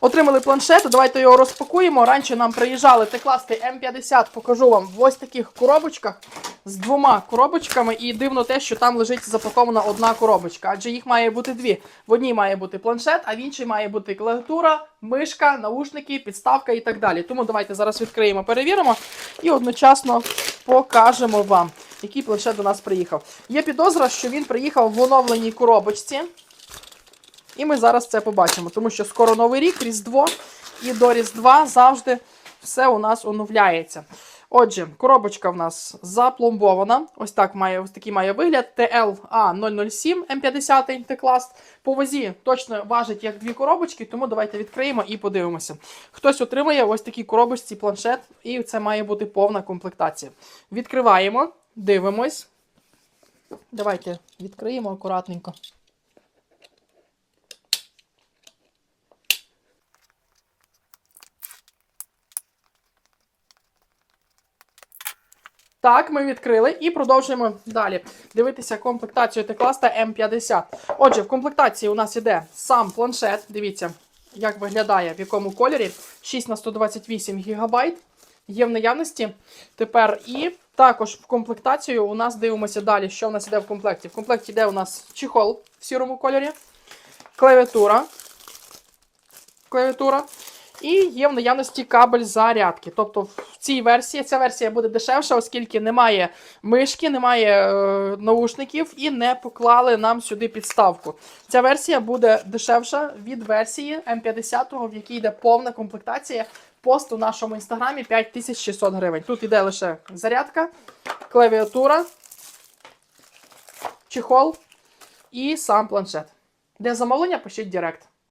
Отримали планшет, давайте його розпакуємо. Раніше нам приїжджали текласти М50, покажу вам в ось таких коробочках з двома коробочками. І дивно те, що там лежить запакована одна коробочка, адже їх має бути дві. В одній має бути планшет, а в іншій має бути клавіатура, мишка, наушники, підставка і так далі. Тому давайте зараз відкриємо, перевіримо і одночасно покажемо вам, який планшет до нас приїхав. Є підозра, що він приїхав в оновленій коробочці. І ми зараз це побачимо, тому що скоро новий рік, Різдво, і до Різдва завжди все у нас оновляється. Отже, коробочка в нас запломбована. Ось так має, ось такий має вигляд. TLA 007 М50 Т-клас. По вазі точно важить як дві коробочки, тому давайте відкриємо і подивимося. Хтось отримає ось такі коробочці планшет, і це має бути повна комплектація. Відкриваємо, дивимось. Давайте відкриємо акуратненько. Так, ми відкрили і продовжуємо далі дивитися комплектацію Т-класта М50. Отже, в комплектації у нас іде сам планшет. Дивіться, як виглядає, в якому кольорі. 6 на 128 ГБ. Є в наявності. Тепер і також в комплектацію у нас дивимося далі, що в нас іде в комплекті. В комплекті йде у нас чехол в сірому кольорі, клавіатура. Клавіатура. І є в наявності кабель зарядки. Тобто в цій версії ця версія буде дешевша, оскільки немає мишки, немає е, наушників і не поклали нам сюди підставку. Ця версія буде дешевша від версії М50, в якій йде повна комплектація. Пост у нашому інстаграмі 5600 гривень. Тут йде лише зарядка, клавіатура, чехол і сам планшет. Де замовлення, пишіть Директ.